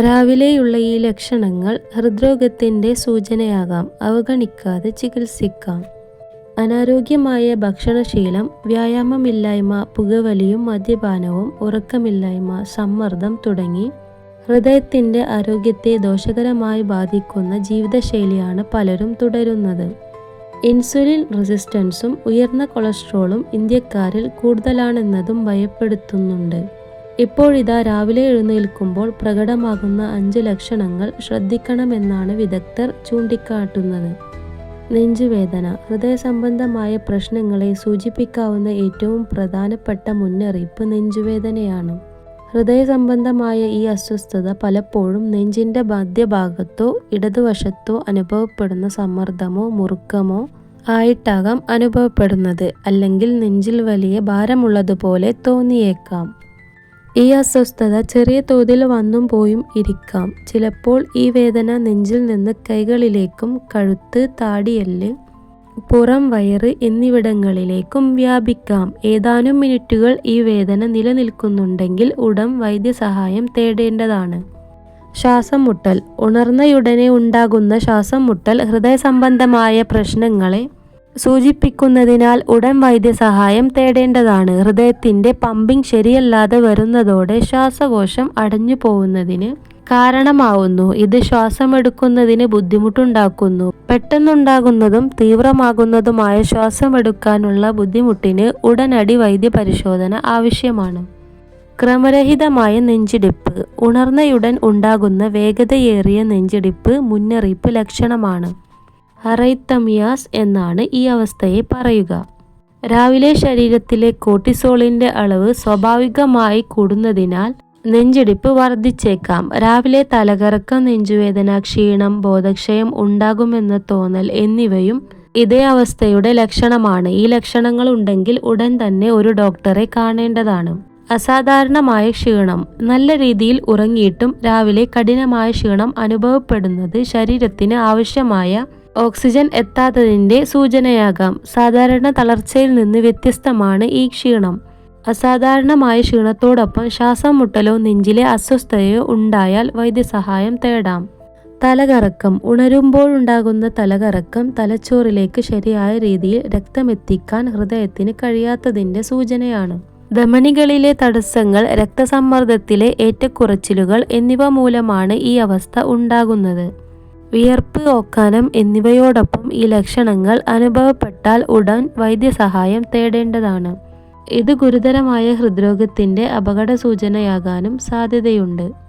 രാവിലെയുള്ള ഈ ലക്ഷണങ്ങൾ ഹൃദ്രോഗത്തിന്റെ സൂചനയാകാം. അവഗണിക്കാതെ ചികിത്സിക്കാം. അനാരോഗ്യമായ ഭക്ഷണശീലം വ്യായാമമില്ലായ്മ പുകവലിയും മദ്യപാനവും ഉറക്കമില്ലായ്മ സമ്മർദ്ദം തുടങ്ങി ഹൃദയത്തിന്റെ ആരോഗ്യത്തെ ദോഷകരമായി ബാധിക്കുന്ന ജീവിതശൈലിയാണ് പലരും തുടരുന്നത്. ഇൻസുലിൻ റെസിസ്റ്റൻസും ഉയർന്ന കൊളസ്ട്രോളും ഇന്ത്യക്കാരിൽ കൂടുതലാണെന്നതും ഭയപ്പെടുത്തുന്നുണ്ട്. ഇപ്പോഴിതാ രാവിലെ എഴുന്നേൽക്കുമ്പോൾ പ്രകടമാകുന്ന അഞ്ച് ലക്ഷണങ്ങൾ ശ്രദ്ധിക്കണമെന്നാണ് വിദഗ്ധർ ചൂണ്ടിക്കാട്ടുന്നത്. നെഞ്ചുവേദന ഹൃദയ സംബന്ധമായ പ്രശ്നങ്ങളെ സൂചിപ്പിക്കാവുന്ന ഏറ്റവും പ്രധാനപ്പെട്ട മുന്നറിയിപ്പ് നെഞ്ചുവേദനയാണ്. ഹൃദയ സംബന്ധമായ ഈ അസ്വസ്ഥത പലപ്പോഴും നെഞ്ചിന്റെ മധ്യഭാഗത്തോ ഇടതുവശത്തോ അനുഭവപ്പെടുന്ന സമ്മർദ്ദമോ മുറുക്കമോ ആയിട്ടാകാം അനുഭവപ്പെടുന്നത് അല്ലെങ്കിൽ നെഞ്ചിൽ വലിയ ഭാരമുള്ളതുപോലെ തോന്നിയേക്കാം. ഈ അസ്വസ്ഥത ചെറിയ തോതിൽ വന്നും പോയും ഇരിക്കാം. ചിലപ്പോൾ ഈ വേദന നെഞ്ചിൽ നിന്ന് കൈകളിലേക്കും കഴുത്ത് താടിയല്ല് പുറം വയറ് എന്നിവിടങ്ങളിലേക്കും വ്യാപിക്കാം. ഏതാനും മിനിറ്റുകൾ ഈ വേദന നിലനിൽക്കുന്നുണ്ടെങ്കിൽ ഉടൻ വൈദ്യസഹായം തേടേണ്ടതാണ്. ശ്വാസം മുട്ടൽ ഉണർന്നയുടനെ ഉണ്ടാകുന്ന ശ്വാസം മുട്ടൽ ഹൃദയ സംബന്ധമായ പ്രശ്നങ്ങളെ സൂചിപ്പിക്കുന്നതിനാൽ ഉടൻ വൈദ്യസഹായം തേടേണ്ടതാണ്. ഹൃദയത്തിന്റെ പമ്പിംഗ് ശരിയല്ലാതെ വരുന്നതോടെ ശ്വാസകോശം അടഞ്ഞു പോകുന്നതിന് കാരണമാവുന്നു. ഇത് ശ്വാസമെടുക്കുന്നതിന് ബുദ്ധിമുട്ടുണ്ടാക്കുന്നു. പെട്ടെന്നുണ്ടാകുന്നതും തീവ്രമാകുന്നതുമായ ശ്വാസമെടുക്കാനുള്ള ബുദ്ധിമുട്ടിന് ഉടനടി വൈദ്യപരിശോധന ആവശ്യമാണ്. ക്രമരഹിതമായ നെഞ്ചിടിപ്പ്. ഉണർന്നയുടൻ ഉണ്ടാകുന്ന വേഗതയേറിയ നെഞ്ചിടിപ്പ് മുന്നറിയിപ്പ് ലക്ഷണമാണ്. അറൈത്തമിയാസ് എന്നാണ് ഈ അവസ്ഥയെ പറയുക. രാവിലെ ശരീരത്തിലെ കോർട്ടിസോളിന്റെ അളവ് സ്വാഭാവികമായി കൂടുന്നതിനാൽ നെഞ്ചിടിപ്പ് വർദ്ധിച്ചേക്കാം. രാവിലെ തലകറക്കം നെഞ്ചുവേദന ക്ഷീണം ബോധക്ഷയം ഉണ്ടാകുമെന്ന തോന്നൽ എന്നിവയും ഇതേ അവസ്ഥയുടെ ലക്ഷണമാണ്. ഈ ലക്ഷണങ്ങൾ ഉണ്ടെങ്കിൽ ഉടൻ തന്നെ ഒരു ഡോക്ടറെ കാണേണ്ടതാണ്. അസാധാരണമായ ക്ഷീണം. നല്ല രീതിയിൽ ഉറങ്ങിയിട്ടും രാവിലെ കഠിനമായ ക്ഷീണം അനുഭവപ്പെടുന്നത് ശരീരത്തിന് ആവശ്യമായ ഓക്സിജൻ എത്താത്തതിന്റെ സൂചനയാകാം. സാധാരണ തളർച്ചയിൽ നിന്ന് വ്യത്യസ്തമാണ് ഈ ക്ഷീണം. അസാധാരണമായ ക്ഷീണത്തോടൊപ്പം ശ്വാസം മുട്ടലോ നെഞ്ചിലെ അസ്വസ്ഥതയോ ഉണ്ടായാൽ വൈദ്യസഹായം തേടാം. തലകറക്കം. ഉണരുമ്പോഴുണ്ടാകുന്ന തലകറക്കം തലച്ചോറിലേക്ക് ശരിയായ രീതിയിൽ രക്തമെത്തിക്കാൻ ഹൃദയത്തിന് കഴിയാത്തതിന്റെ സൂചനയാണ്. ധമനികളിലെ തടസ്സങ്ങൾ രക്തസമ്മർദ്ദത്തിലെ ഏറ്റക്കുറച്ചിലുകൾ എന്നിവ മൂലമാണ് ഈ അവസ്ഥ ഉണ്ടാകുന്നത്. വിയർപ്പ് ഓക്കാനം എന്നിവയോടൊപ്പം ഈ ലക്ഷണങ്ങൾ അനുഭവപ്പെട്ടാൽ ഉടൻ വൈദ്യസഹായം തേടേണ്ടതാണ്. ഇത് ഗുരുതരമായ ഹൃദ്രോഗത്തിന്റെ അപകട സൂചനയാകാനും സാധ്യതയുണ്ട്.